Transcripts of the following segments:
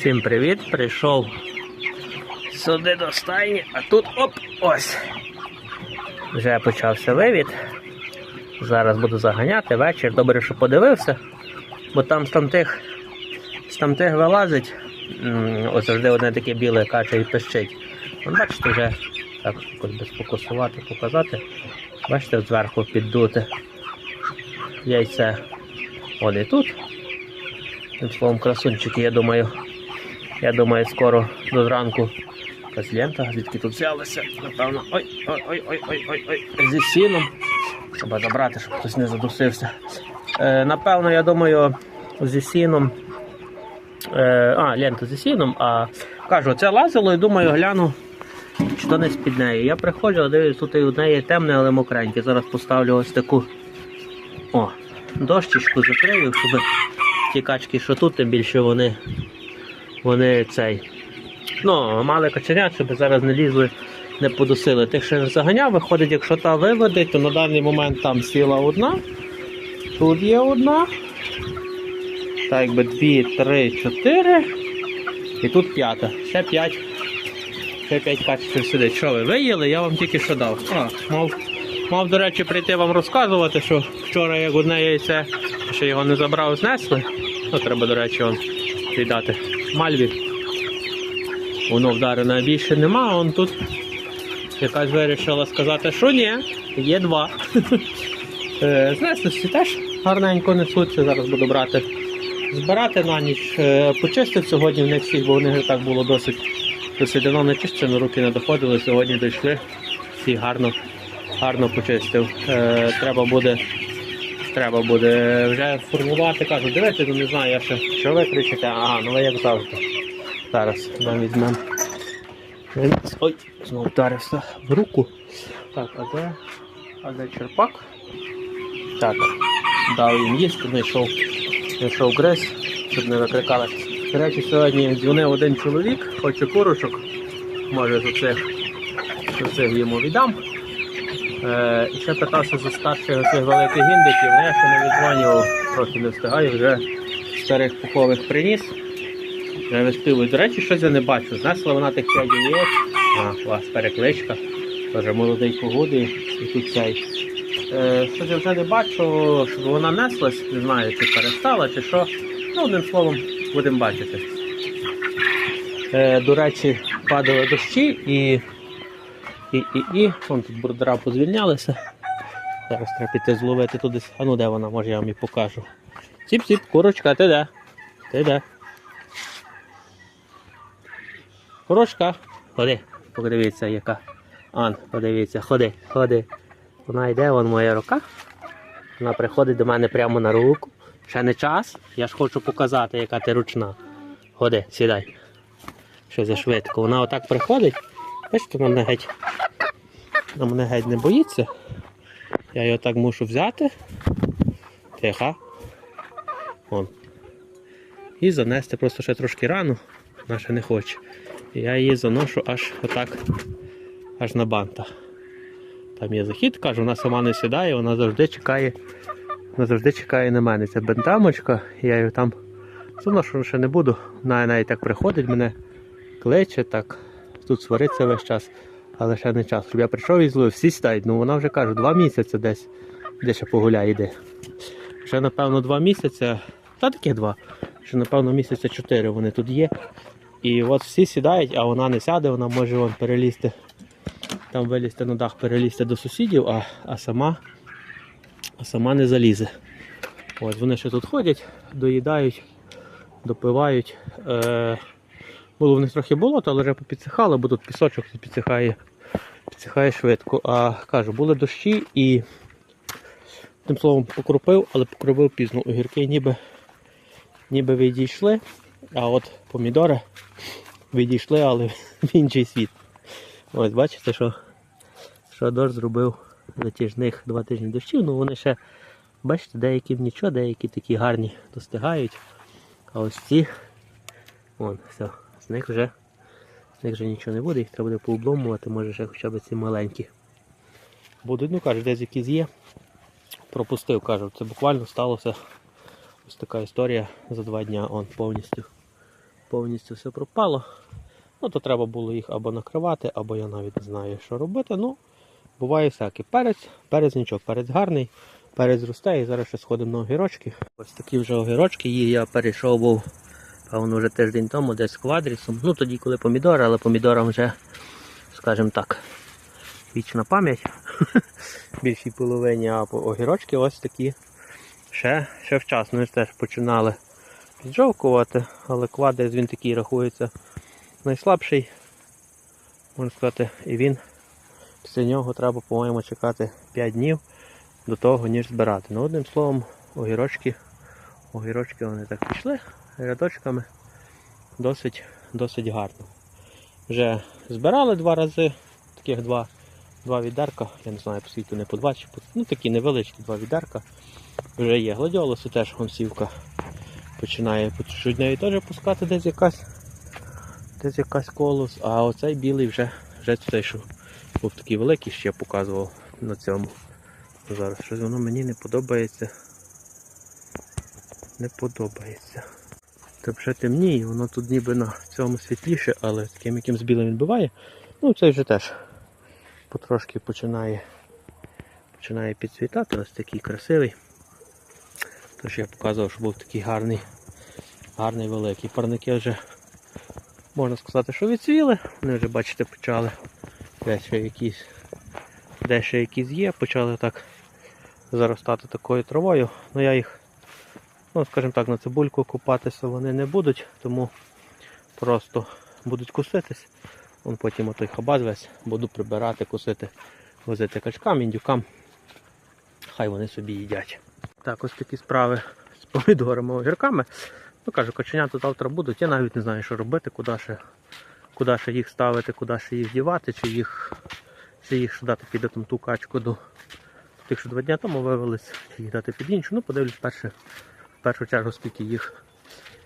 Всім привіт! Прийшов сюди до стайні, а тут оп, ось. Вже почався вивід. Зараз буду заганяти вечір. Добре, що подивився, бо там з тамтих, з тамтих вилазить. Ось завжди одне таке біле каче і пищить. От бачите, вже так якось би сфокусувати, показати. Бачите, зверху піддути яйце. От і тут. Тим словом, красунчики, я думаю, я думаю, скоро до зранку якась лента, звідки тут взялися, напевно. Ой, ой, ой, ой, ой, ой, ой, зі сіном. Треба забрати, щоб хтось не задусився. Е, напевно, я думаю, зі сіном. Е, а, лента зі сіном, а кажу, це лазило і думаю, гляну, чи то не з-під неї. Я приходжу, дивлюсь, тут і у неї темне, але мокреньке. Зараз поставлю ось таку о, дощечку закрию, щоб ті качки, що тут, тим більше вони, вони цей. Ну, мали каченят, щоб зараз не лізли, не подусили. Тих, що я заганяв, виходить, якщо та виводить, то на даний момент там сіла одна. Тут є одна. Так, якби дві, три, чотири. І тут п'ята. Ще п'ять. Ще п'ять качечок сидить. Що ви виїли? Я вам тільки що дав. А, мав, мав, до речі, прийти вам розказувати, що вчора як одне яйце, що його не забрав, знесли. Ну, треба, до речі, вам віддати мальві. Воно вдарене більше нема, а он тут якась вирішила сказати, що ні, є два. Е, Знесли теж гарненько несуться, зараз буду брати. Збирати на ніч. Е, Почистив сьогодні в них всіх, бо вони так було досить досить давно не чистили, руки не доходили, сьогодні дійшли. Всі гарно, гарно почистив. Е, Треба буде Треба буде вже формувати, кажу, дивіться, ну не знаю, я ще що ви кричите, ага, ну ви як завжди. Зараз ми візьмемо. Ой, знову вдарився в руку. Так, а де? А де черпак? Так, дав їм їсти, знайшов, знайшов гриз, щоб не викрикали. До речі, сьогодні дзвонив один чоловік, хоче курочок, може з оцих, з оцих йому віддам. Е, і ще питався за старших цих великих гіндиків, але я ще не відзвонював, трохи не встигаю, вже старих пухових приніс. Вже виспівують. До речі, щось я не бачу. Знесла вона тих 5 яєць. А, клас, перекличка. Теж молодий погоди і тут цей. Е, щось я вже не бачу, щоб вона неслась, не знаю, чи перестала, чи що. Ну, одним словом, будемо бачити. Е, до речі, падали дощі і і, і, і. Вон тут брудера позвільнялися. Зараз треба піти зловити туди. А ну де вона, може я вам і покажу. Ціп-ціп, курочка, ти де? Ти де? Курочка, ходи, подивіться яка. Ан, подивіться, ходи, ходи. Вона йде, вон моя рука. Вона приходить до мене прямо на руку. Ще не час. Я ж хочу показати, яка ти ручна. Ходи, сідай. Що за швидко. Вона отак приходить. Бачите, вона геть, вона мене геть не боїться. Я його так мушу взяти. Тихо. Вон. І занести просто ще трошки рану. Вона ще не хоче. І я її заношу аж отак, аж на банта. Там є захід, кажу, вона сама не сідає, вона завжди чекає. Вона завжди чекає на мене. Це бентамочка, я її там заношу ще не буду. Вона навіть так приходить, мене кличе, так тут свариться весь час, але ще не час. Щоб я прийшов і зловив, всі сідають, ну вона вже каже, два місяці десь, де ще погуляє йде. Ще напевно два місяці, та таке два. Ще напевно місяця чотири вони тут є. І от всі сідають, а вона не сяде, вона може вон перелізти, там вилізти на дах, перелізти до сусідів, а, а, сама, а сама не залізе. От Вони ще тут ходять, доїдають, допивають. Е, було в них трохи болото, але вже попідсихало, бо тут пісочок підсихає, підсихає швидко. А кажу, були дощі і тим словом покропив, але покропив пізно. Огірки ніби, ніби відійшли, а от помідори відійшли, але в інший світ. Ось бачите, що, що дощ зробив затяжних два тижні дощів. Ну вони ще, бачите, деякі в нічого, деякі такі гарні достигають. А ось ці, вон, все, з них вже, них нічого не буде, їх треба буде пообломувати, може ще хоча б ці маленькі. Будуть, ну кажуть, десь якісь є. Пропустив, кажу, це буквально сталося ось така історія за два дня он повністю. повністю все пропало. Ну, то треба було їх або накривати, або я навіть не знаю, що робити. Ну, буває всяке. Перець, перець нічого, перець гарний, перець росте і зараз ще сходимо на огірочки. Ось такі вже огірочки, їх я перейшов певно, вже тиждень тому десь квадрісом. Ну тоді, коли помідори, але помідорам вже, скажімо так, вічна пам'ять. Більшій половині, а огірочки ось такі. Ще, ще вчасно ми теж починали піджовкувати, але квадрис він такий рахується найслабший, можна сказати, і він після нього треба, по-моєму, чекати 5 днів до того, ніж збирати. Ну, одним словом, огірочки, огірочки вони так пішли рядочками досить, досить гарно. Вже збирали два рази, таких два, два відерка, я не знаю, скільки вони по два, чи по, ну такі невеличкі два відерка. Вже є гладіолуси, теж гонсівка починає по чуть-чуть неї теж пускати десь якась десь якась колос, а оцей білий вже, вже цей, що був такий великий, ще показував на цьому. Зараз щось воно мені не подобається. Не подобається. Та вже темніє, воно тут ніби на цьому світліше, але таким якимсь білим він буває. Ну цей вже теж потрошки починає, починає підсвітати, ось такий красивий. Тож я показував, що був такий гарний, гарний великий. Парники вже можна сказати, що відцвіли. Вони вже, бачите, почали дещо якісь, дещо якісь є, почали так заростати такою травою. Ну я їх, ну скажімо так, на цибульку купатися вони не будуть, тому просто будуть куситись. Вон потім отой хабаз весь буду прибирати, кусити, возити качкам, індюкам. Хай вони собі їдять. Так, ось такі справи з помідорами, огірками. Ну кажу, каченята завтра будуть. Я навіть не знаю, що робити, куди ще, куди ще їх ставити, куди ще їх дівати, чи їх, чи їх ще дати під ту качку до тих, що два дня тому вивелись, чи їх дати під іншу. Ну, подивлюсь перше, в першу чергу, скільки їх,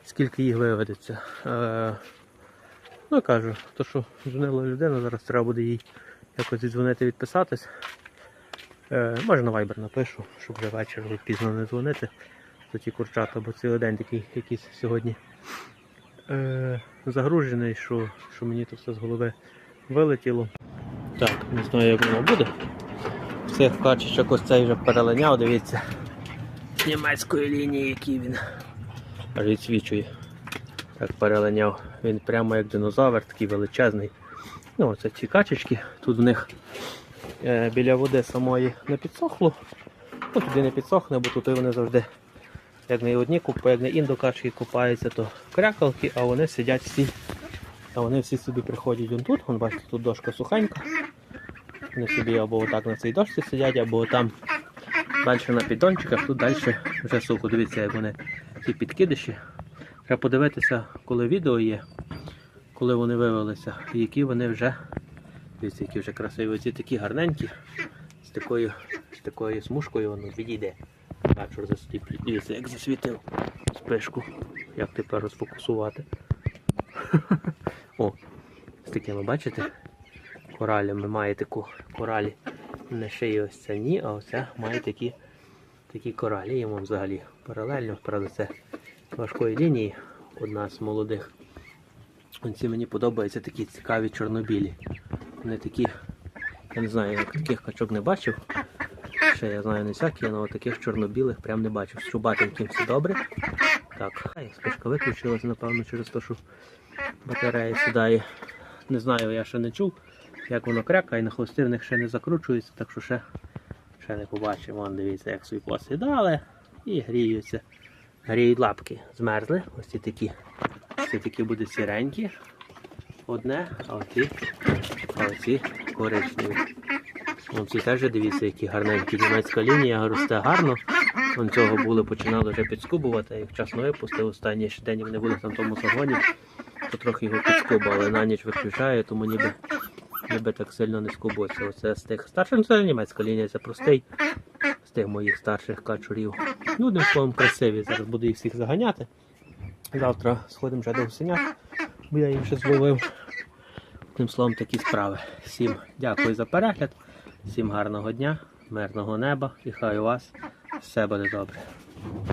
скільки їх виведеться. Е, ну, кажу, то що дзвонила людина, зараз треба буде їй якось віддзвонити, відписатись. Е, може на Viber напишу, щоб вже ввечері пізно не дзвонити за ті курчата, бо цілий день такий якийсь сьогодні е, загружений, що, що мені то все з голови вилетіло. Так, не знаю, як воно буде. Всіх качечок ось цей вже перелиняв, дивіться. Німецької лінії, який він відсвічує. Так перелиняв. Він прямо як динозавр, такий величезний. Ну, оце ці качечки. Тут в них е, біля води самої не підсохло. Ну, туди не підсохне, бо тут вони завжди, як не одні купи, як не індокачки купаються, то крякалки, а вони сидять всі. А вони всі собі приходять вон тут. Вон, бачите, тут дошка сухенька. Вони собі або отак на цій дошці сидять, або там далі на піддончиках, тут далі вже сухо. Дивіться, як вони ці підкидиші. Треба подивитися, коли відео є, коли вони вивелися, і які вони вже, дивіться, які вже красиві, оці такі гарненькі, з такою, з такою смужкою воно відійде. Вечір засліплює. Дивіться, як засвітив спишку. Як тепер розфокусувати. О, з такими, бачите? Коралями має таку коралі. Не шиї ось це ні, а оце має такі, такі коралі. Йому взагалі паралельно, правда, це важкої лінії, одна з молодих. Ці мені подобаються такі цікаві чорнобілі. Вони такі, я не знаю, як таких качок не бачив. Ще я знаю не всякі, але таких чорнобілих прям не бачив. З чубатеньким все добре. Так, спишка виключилася, напевно, через те, що батарея сідає. Не знаю, я ще не чув, як воно крякає, на хвости в них ще не закручується, так що ще, ще не побачив. Вон дивіться, як собі посідали і гріються. Гріють лапки. Змерзли. Ось ці такі. Ці такі будуть сіренькі. Одне, а оці, а оці коричневі. Вон ці теж дивіться, які гарненькі. Німецька лінія росте гарно. Вон цього були, починали вже підскубувати, їх вчасно випустив. Останній день вони були там в тому загоні, то трохи його підскубали. На ніч виключаю, тому ніби, ніби так сильно не скубується. Оце з тих старших, ну це німецька лінія, це простий з тих моїх старших качурів. Ну, одним словом, красиві. Зараз буду їх всіх заганяти. Завтра сходимо вже до гусенят, бо я їх ще зловив. Одним словом, такі справи. Всім дякую за перегляд, всім гарного дня, мирного неба і хай у вас все буде добре.